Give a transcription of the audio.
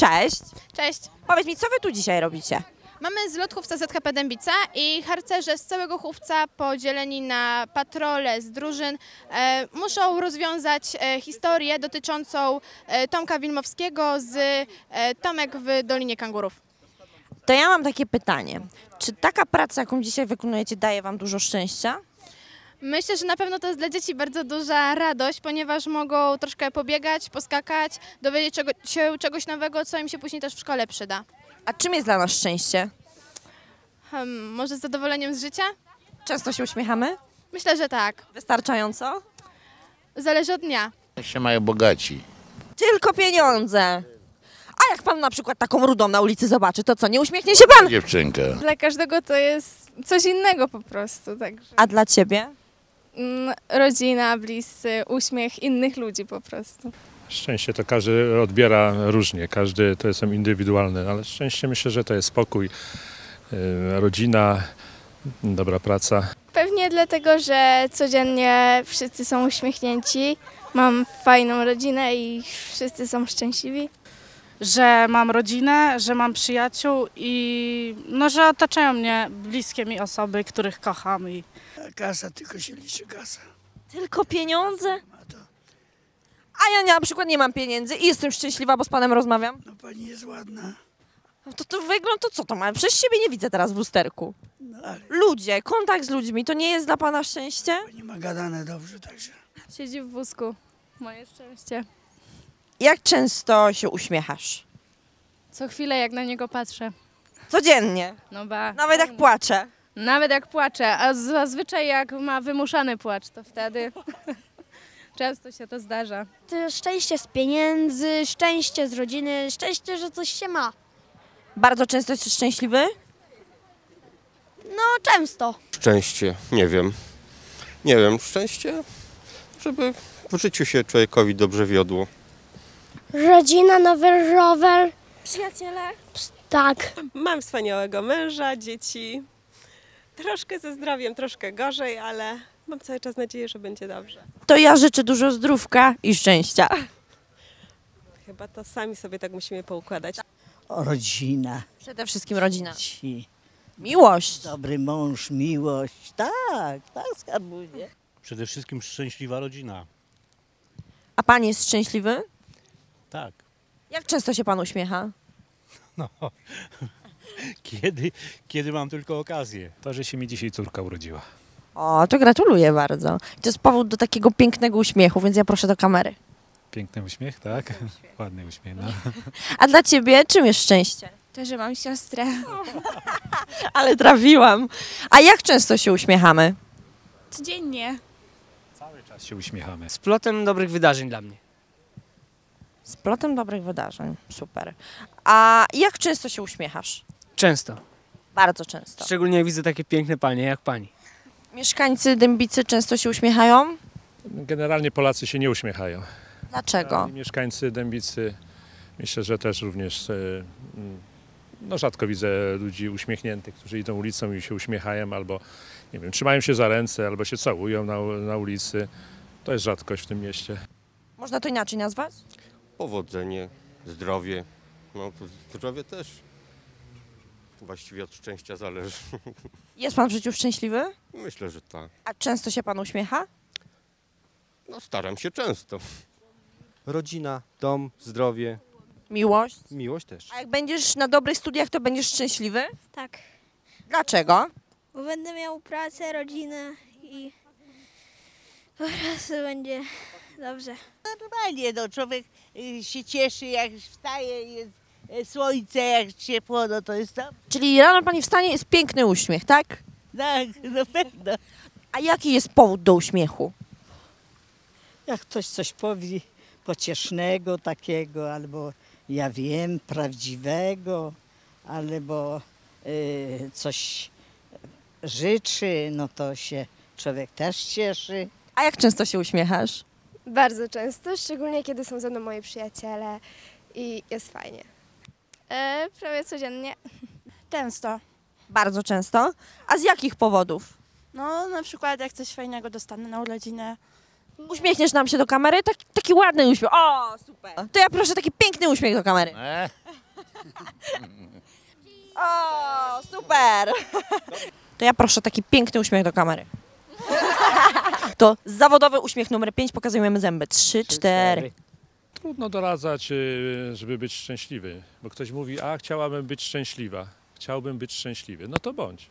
Cześć. Cześć. Powiedz mi, co wy tu dzisiaj robicie? Mamy zlot chówca ZKP Dębica i harcerze z całego chówca podzieleni na patrole z drużyn e, muszą rozwiązać e, historię dotyczącą e, Tomka Wilmowskiego z e, Tomek w Dolinie Kangurów. To ja mam takie pytanie. Czy taka praca, jaką dzisiaj wykonujecie, daje wam dużo szczęścia? Myślę, że na pewno to jest dla dzieci bardzo duża radość, ponieważ mogą troszkę pobiegać, poskakać, dowiedzieć czego, się czegoś nowego, co im się później też w szkole przyda. A czym jest dla nas szczęście? Hmm, może z zadowoleniem z życia? Często się uśmiechamy? Myślę, że tak. Wystarczająco? Zależy od dnia. się mają bogaci. Tylko pieniądze. A jak pan na przykład taką rudą na ulicy zobaczy, to co, nie uśmiechnie się pan? Dziewczynka. Dla każdego to jest coś innego po prostu, także A dla ciebie? Mm, rodzina, bliscy, uśmiech innych ludzi po prostu. Szczęście to każdy odbiera różnie, każdy to jest indywidualny, ale szczęście myślę, że to jest spokój, yy, rodzina, dobra praca. Pewnie dlatego, że codziennie wszyscy są uśmiechnięci. Mam fajną rodzinę i wszyscy są szczęśliwi. Że mam rodzinę, że mam przyjaciół i no, że otaczają mnie bliskie mi osoby, których kocham i Kasa, tylko się liczy kasa. Tylko pieniądze? A ja nie, na przykład nie mam pieniędzy i jestem szczęśliwa, bo z panem rozmawiam. No pani jest ładna. No to, to wygląd to co to ma? Przecież siebie nie widzę teraz w lusterku. No ale Ludzie, kontakt z ludźmi, to nie jest dla pana szczęście? pani ma gadane dobrze, także. Siedzi w wózku. Moje szczęście. Jak często się uśmiechasz? Co chwilę jak na niego patrzę. Codziennie. No ba. Nawet jak płaczę. Nawet jak płaczę, a zazwyczaj jak ma wymuszany płacz, to wtedy często się to zdarza. To szczęście z pieniędzy, szczęście z rodziny, szczęście, że coś się ma. Bardzo często jesteś szczęśliwy? No często. Szczęście, nie wiem. Nie wiem, szczęście, żeby w życiu się człowiekowi dobrze wiodło. Rodzina, nowy rower. Przyjaciele? Tak. Mam wspaniałego męża, dzieci. Troszkę ze zdrowiem, troszkę gorzej, ale mam cały czas nadzieję, że będzie dobrze. To ja życzę dużo zdrówka i szczęścia. Chyba to sami sobie tak musimy poukładać. Rodzina, Przede wszystkim rodzina. ci, Miłość. dobry mąż, miłość. Tak, tak, skarbunie. Przede wszystkim szczęśliwa rodzina. A pan jest szczęśliwy? Tak. Jak często się pan uśmiecha? No. Kiedy, kiedy mam tylko okazję. To, że się mi dzisiaj córka urodziła. O, to gratuluję bardzo. To jest powód do takiego pięknego uśmiechu, więc ja proszę do kamery. Piękny uśmiech, tak? Ładny uśmiech, no. A dla ciebie czym jest szczęście? To, że mam siostrę. Ale trafiłam. A jak często się uśmiechamy? Codziennie. Cały czas się uśmiechamy. Z plotem dobrych wydarzeń dla mnie. Z plotem dobrych wydarzeń. Super. A jak często się uśmiechasz? Często. Bardzo często. Szczególnie jak widzę takie piękne panie jak pani. Mieszkańcy Dębicy często się uśmiechają? Generalnie Polacy się nie uśmiechają. Dlaczego? I mieszkańcy Dębicy myślę, że też również e, mm, no rzadko widzę ludzi uśmiechniętych, którzy idą ulicą i się uśmiechają albo nie wiem, trzymają się za ręce albo się całują na, na ulicy. To jest rzadkość w tym mieście. Można to inaczej nazwać? Powodzenie, zdrowie. No, zdrowie też właściwie od szczęścia zależy. Jest pan w życiu szczęśliwy? Myślę, że tak. A często się pan uśmiecha? No, staram się często. Rodzina, dom, zdrowie, Miłość? miłość też. A jak będziesz na dobrych studiach, to będziesz szczęśliwy? Tak. Dlaczego? Bo będę miał pracę, rodzinę i po prostu będzie dobrze. Normalnie, no człowiek się cieszy, jak wstaje, jest słońce, jak ciepło, no to jest to. Czyli rano pani wstanie, jest piękny uśmiech, tak? Tak, na pewno. A jaki jest powód do uśmiechu? Jak ktoś coś powie pociesznego takiego, albo ja wiem, prawdziwego, albo y, coś życzy, no to się człowiek też cieszy. A jak często się uśmiechasz? Bardzo często, szczególnie kiedy są ze mną moi przyjaciele i jest fajnie. E, prawie codziennie. Często. Bardzo często. A z jakich powodów? No na przykład jak coś fajnego dostanę na urodzinę Uśmiechniesz nam się do kamery? Taki, taki ładny uśmiech. O, super. To ja proszę taki piękny uśmiech do kamery. O, super. To ja proszę taki piękny uśmiech do kamery. To zawodowy uśmiech numer 5, pokazujemy zęby. Trzy, cztery. Trudno doradzać, y, żeby być szczęśliwy, bo ktoś mówi, a chciałabym być szczęśliwa, chciałbym być szczęśliwy, no to bądź.